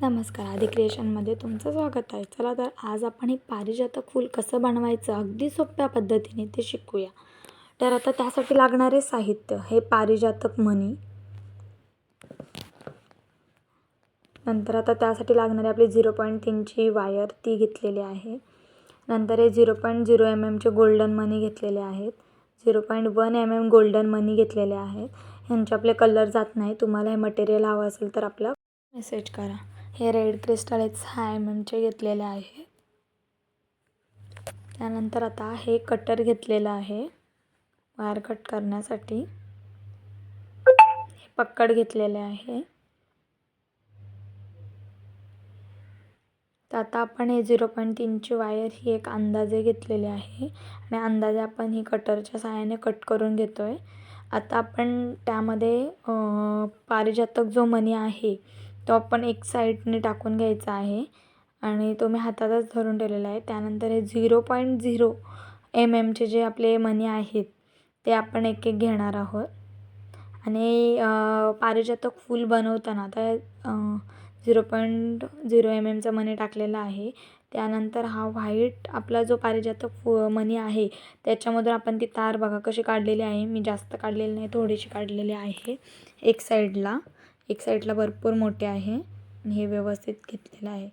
नमस्कार आधी क्रिएशनमध्ये तुमचं स्वागत आहे. चला तर आज आपण हे पारिजातक फूल कसं बनवायचं अगदी सोप्या पद्धतीने ते शिकूया. तर आता त्यासाठी लागणारे साहित्य. हे पारिजातक मनी नंतर आता त्यासाठी लागणारे आपली झिरो पॉईंट तीनची वायर. ती घेतलेली आहे. नंतर हे झिरो पॉईंट झिरो एम एमचे गोल्डन मनी घेतलेले आहेत. Zero point one M M golden मनी घेतलेले आहेत. ह्यांचे आपले कलर जात नाही. तुम्हाला हे मटेरियल हवं असेल तर आपलं मेसेज करा. हे रेड क्रिस्टल आहेत सहा एम एमचे घेतलेले आहे त्यानंतर आता हे कटर घेतलेलं आहे वायर कट करण्यासाठी. हे पक्कड घेतलेले आहे. तर आता आपण हे झिरो पॉईंट तीनची वायर ही एक अंदाजे घेतलेली आहे आणि अंदाजे आपण ही कटरच्या सहाय्याने कट करून घेतो आहे आता आपण त्यामध्ये पारिजातक जो मणी आहे तो आपण एक साईडने टाकून घ्यायचा आहे. आणि तो मी हातातच धरून ठेवलेला आहे. त्यानंतर हे झिरो पॉईंट झिरो एम एमचे जे आपले मणी आहेत ते आपण एक एक घेणार आहोत. आणि पारिजातक फूल बनवताना आता झिरो पॉईंट झिरो एम एमचा मणी टाकलेला आहे. त्यानंतर हा व्हाईट आपला जो पारिजातक फु मनी आहे त्याच्यामधून आपण ती तार बघा कशी काढलेली आहे. मी जास्त काढलेली नाही थोडीशी काढलेली आहे एक साईडला. एक साईडला भरपूर मोठे आहे आणि हे व्यवस्थित घेतलेलं आहे.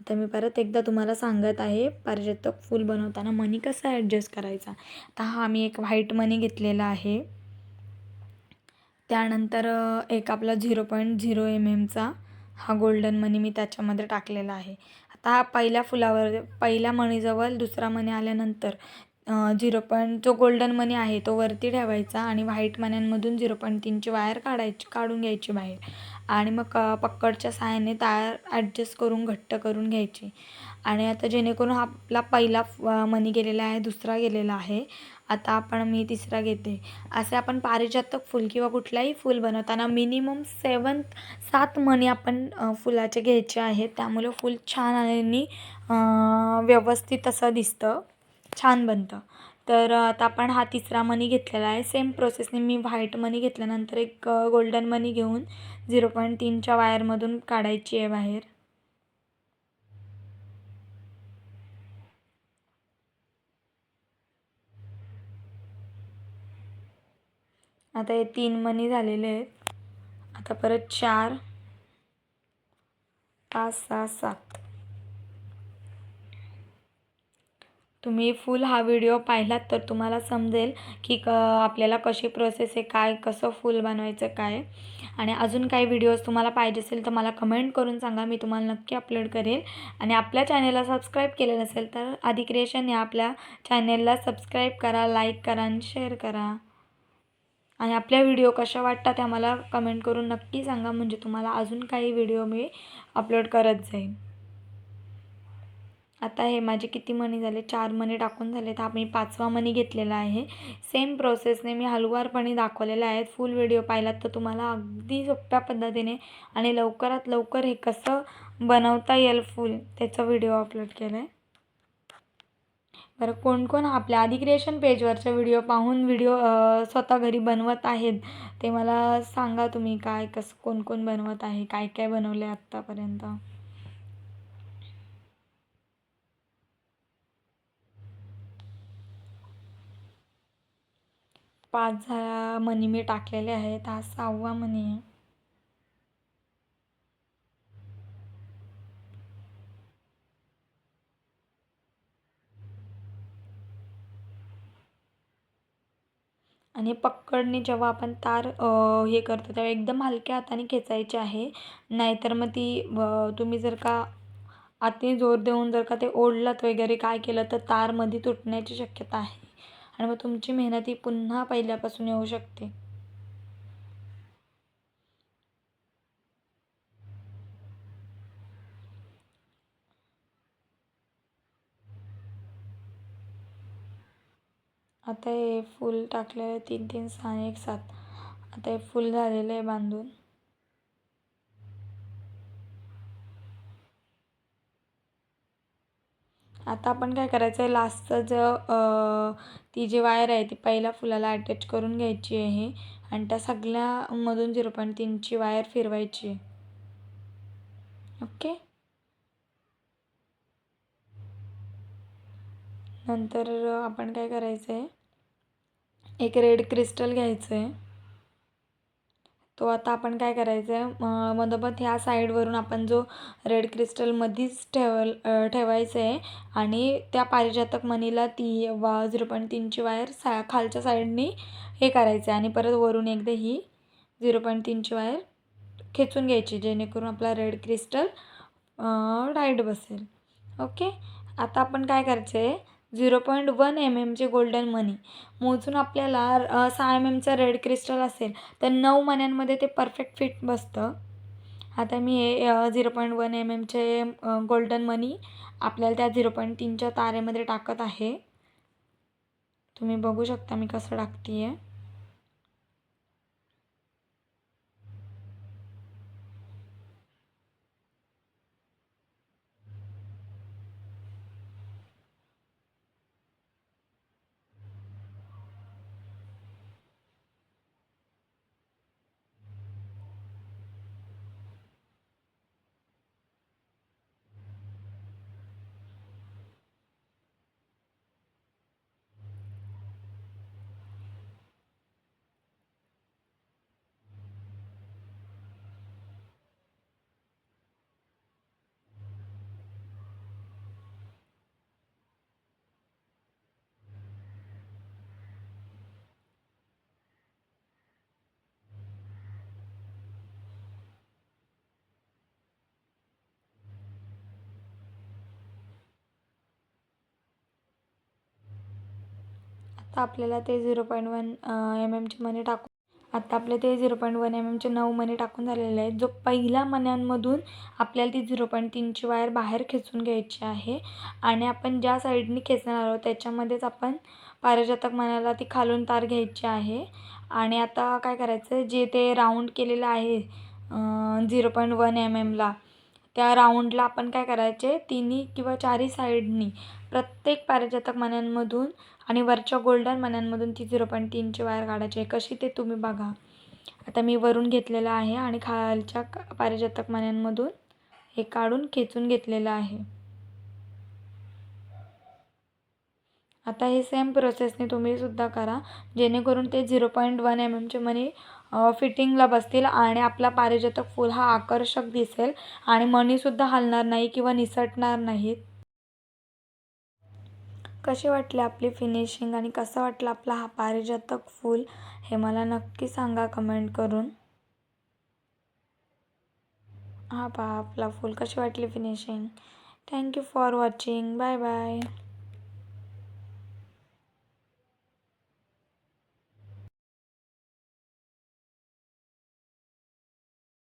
आता मी परत एकदा तुम्हाला सांगत आहे पारिजातक फूल बनवताना मनी कसा ॲडजस्ट करायचा? आता हा मी एक व्हाईट मनी घेतलेला आहे. त्यानंतर एक आपला झिरो पॉईंट झिरो एम एमचा हा गोल्डन मनी मी त्याच्यामध्ये टाकलेला आहे. आता हा पहिल्या फुलावर पहिल्या मणीजवळ दुसरा मणी आल्यानंतर झिरो पॉईंट जो गोल्डन मनी आहे तो वरती ठेवायचा आणि व्हाईट मण्यांमधून झिरो पॉईंट तीनची वायर काढायची काढून घ्यायची बाहेर. आणि मग पक्कडच्या सहाय्याने तार ॲडजस्ट करून घट्ट करून घ्यायची. आणि आता जेणेकरून हा आपला पहिला मनी गेलेला आहे दुसरा गेलेला आहे. आता आपण मी तिसरा घेते. असे आपण पारिजातक फूल किंवा कुठलाही फूल बनवताना मिनिमम सेवन सात मणी आपण फुलाचे घ्यायचे आहेत. त्यामुळे फूल छान आणि व्यवस्थित असं दिसतं. छान बनतं. तर आता आपण हा तिसरा मनी घेतलेला आहे. सेम प्रोसेसने मी व्हाईट मनी घेतल्यानंतर एक गोल्डन मनी घेऊन झिरो पॉईंट तीनच्या वायरमधून काढायची आहे बाहेर. आता हे तीन मनी झालेले आहेत. आता परत चार पाच सहा सात. तुम्ही फुल हा व्हिडिओ पाहिलात तर तुम्हाला समजेल की क आपल्याला कशी प्रोसेस आहे काय कसं फूल बनवायचं काय? आणि अजून काही व्हिडिओज तुम्हाला पाहिजे असेल तर मला कमेंट करून सांगा मी तुम्हाला नक्की अपलोड करेल. आणि आपल्या चॅनेलला सबस्क्राईब केलं नसेल तर आधी क्रिएशन या आपल्या चॅनेलला सबस्क्राईब करा लाईक करा आणि शेअर करा. आणि आपल्या व्हिडिओ कशा वाटतात त्या मला कमेंट करून नक्की सांगा म्हणजे तुम्हाला अजून काही व्हिडिओ मी अपलोड करत जाईन. आता हे माझे किती मणी झाले? चार मणी टाकून झाले तर मी पाचवा मणी घेतलेला आहे. सेम प्रोसेसने मी हलवारपणे दाखवलेला आहेत. फुल व्हिडिओ पाहिलात तर तुम्हाला अगदी सोप्या पद्धतीने आणि लवकरात लवकर हे कसं बनवता येईल फूल त्याचा व्हिडिओ अपलोड केला आहे बरं कोण कोण आपल्या आधी क्रिएशन पेजवरच्या व्हिडिओ पाहून व्हिडिओ स्वतः घरी बनवत आहेत ते मला सांगा तुम्ही काय कसं कोण कोण बनवत आहे काय काय बनवलं आहे आत्तापर्यंत. पाच मनी मी टाकलेले आहेत. हा सहावा मनी आहे. आणि पक्कडने जेव्हा आपण तार हे करतो तेव्हा एकदम हलक्या हाताने खेचायची आहे. नाहीतर मग ती तुम्ही जर का आती जोर देऊन जर का ते ओढलात वगैरे काय केलं तर तारमध्ये तुटण्याची शक्यता आहे. आणि मग तुमची मेहनत ही पुन्हा पहिल्यापासून येऊ शकते. आता हे फूल टाकलेलं तीन तीन सहा एक सात. आता हे फूल झालेलं आहे बांधून. आता आपण काय करायचं आहे लास्टचं जो ती जी वायर आहे ती पहिल्या फुलाला अटॅच करून घ्यायची आहे. आणि त्या सगळ्यामधून झिरो पॉईंट तीनची वायर फिरवायची. आहे ओके? नंतर आपण काय करायचं आहे एक रेड क्रिस्टल घ्यायचं आहे तो आता आपण काय करायचं आहे मधोमध ह्या साईडवरून आपण जो रेड क्रिस्टल मध्येच ठेवल ठेवायचं आहे आणि त्या पारिजातक मनीला ती वा झिरो पॉईंट तीनची वायर सा खालच्या साईडनी हे करायचं आहे आणि परत वरून एकदा ही झिरो पॉईंट तीनची वायर खेचून घ्यायची जेणेकरून आपला रेड क्रिस्टल टाईट बसेल. ओके? आता आपण काय करायचं आहे झिरो पॉईंट वन एम एमचे गोल्डन मनी. मोजून आपल्याला सहा एम एमचं रेड क्रिस्टल असेल तर नऊ मण्यांमध्ये ते परफेक्ट फिट बसतं. आता मी हे झिरो पॉईंट वन एम एमचे गोल्डन मनी आपल्याला त्या झिरो पॉईंट तीनच्या तारेमध्ये टाकत आहे. तुम्ही बघू शकता मी कसं टाकते आहे आता आपल्याला ते झिरो पॉईंट वन एम एमचे मनी टाकून आत्ता आपले ते झिरो पॉईंट वन एम एमचे नऊ मनी टाकून झालेले आहेत. जो पहिल्या मण्यांमधून आपल्याला ती झिरो पॉईंट तीनची वायर बाहेर खेचून घ्यायची आहे आणि आपण ज्या साईडनी खेचणार आहोत त्याच्यामध्येच आपण पारिजातक मण्याला ती खालून तार घ्यायची आहे. आणि आता काय करायचं जे ते राऊंड केलेलं आहे झिरो पॉईंट वन एम एमला त्या राऊंडला आपण काय करायचे तिन्ही किंवा चारही साईडनी प्रत्येक पारिजातक मण्यांमधून आणि वरच्या गोल्डन मण्यांमधून ती झिरो पॉईंट तीनची वायर काढायची आहे. कशी ते तुम्ही बघा. आता मी वरून घेतलेलं आहे आणि खालच्या पारिजातक मण्यांमधून हे काढून खेचून घेतलेलं आहे. आता हे सेम प्रोसेसने तुम्ही सुद्धा करा. जेणेकरून ते झिरो पॉईंट वन एम एमचे मनी फिटिंगला बसतील आणि आपला पारिजातक फूल हा आकर्षक दिसेल आणि मणीसुद्धा हलणार नाही किंवा निसटणार नाहीत. कशी वाटली आपली फिनिशिंग आणि कसं वाटलं आपला हा पारिजातक फूल हे मला नक्की सांगा कमेंट करून. हा पहा आपला फूल कशी वाटली finishing thank you for watching bye bye